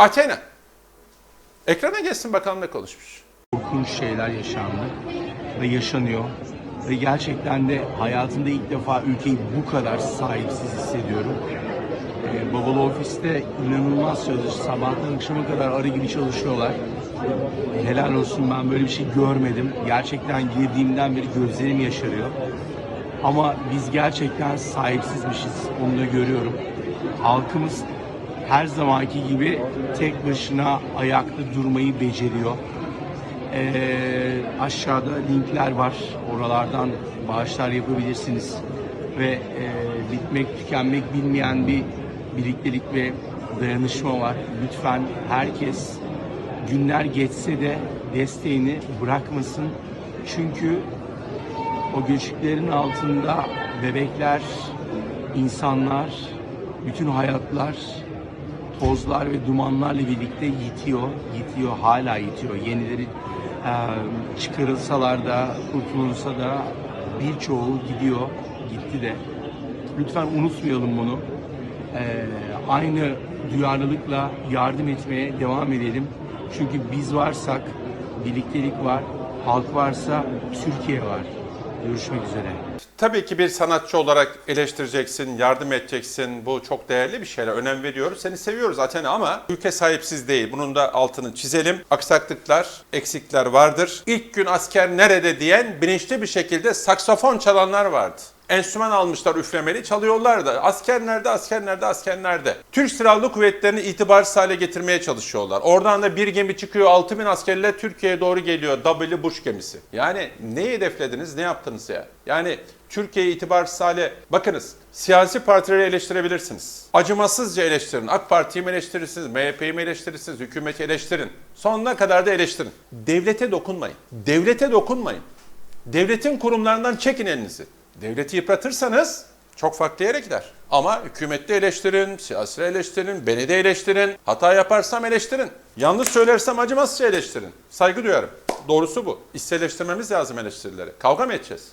Athena. Ekrana geçsin bakalım ne konuşmuş. korkunç şeyler yaşandı ve yaşanıyor. Ve gerçekten de hayatımda ilk defa ülkeyi bu kadar sahipsiz hissediyorum. Ee, Babalı ofiste inanılmaz sözlü sabahtan akşama kadar arı gibi çalışıyorlar. Helal olsun ben böyle bir şey görmedim. Gerçekten girdiğimden beri gözlerim yaşarıyor. Ama biz gerçekten sahipsizmişiz. Onu da görüyorum. Halkımız her zamanki gibi tek başına ayakta durmayı beceriyor. Ee, aşağıda linkler var. Oralardan bağışlar yapabilirsiniz. Ve e, bitmek tükenmek bilmeyen bir birliktelik ve dayanışma var. Lütfen herkes günler geçse de desteğini bırakmasın. Çünkü o göçüklerin altında bebekler, insanlar, bütün hayatlar tozlar ve dumanlarla birlikte yitiyor, yitiyor, hala yitiyor. Yenileri e, çıkarılsalar da, kurtulunsa da birçoğu gidiyor, gitti de. Lütfen unutmayalım bunu. E, aynı duyarlılıkla yardım etmeye devam edelim. Çünkü biz varsak, birliktelik var, halk varsa Türkiye var. Görüşmek üzere. Tabii ki bir sanatçı olarak eleştireceksin, yardım edeceksin. Bu çok değerli bir şeyler. Önem veriyoruz. Seni seviyoruz Athena ama ülke sahipsiz değil. Bunun da altını çizelim. Aksaklıklar, eksikler vardır. İlk gün asker nerede diyen bilinçli bir şekilde saksafon çalanlar vardı. Enstrüman almışlar üflemeli çalıyorlar da asker nerede asker nerede asker nerede? Türk Silahlı Kuvvetleri'ni itibarsız hale getirmeye çalışıyorlar. Oradan da bir gemi çıkıyor 6000 askerle Türkiye'ye doğru geliyor W Bush gemisi. Yani neyi hedeflediniz ne yaptınız ya? Yani Türkiye'yi itibarsız hale bakınız siyasi partileri eleştirebilirsiniz. Acımasızca eleştirin. AK Parti'yi mi eleştirirsiniz, MHP'yi mi eleştirirsiniz, hükümeti eleştirin. Sonuna kadar da eleştirin. Devlete dokunmayın. Devlete dokunmayın. Devletin kurumlarından çekin elinizi. Devleti yıpratırsanız çok farklı yere gider. Ama hükümette eleştirin, siyasi eleştirin, beni de eleştirin. Hata yaparsam eleştirin. Yanlış söylersem acımasızca eleştirin. Saygı duyarım. Doğrusu bu. İşsel eleştirmemiz lazım eleştirileri. Kavga mı edeceğiz?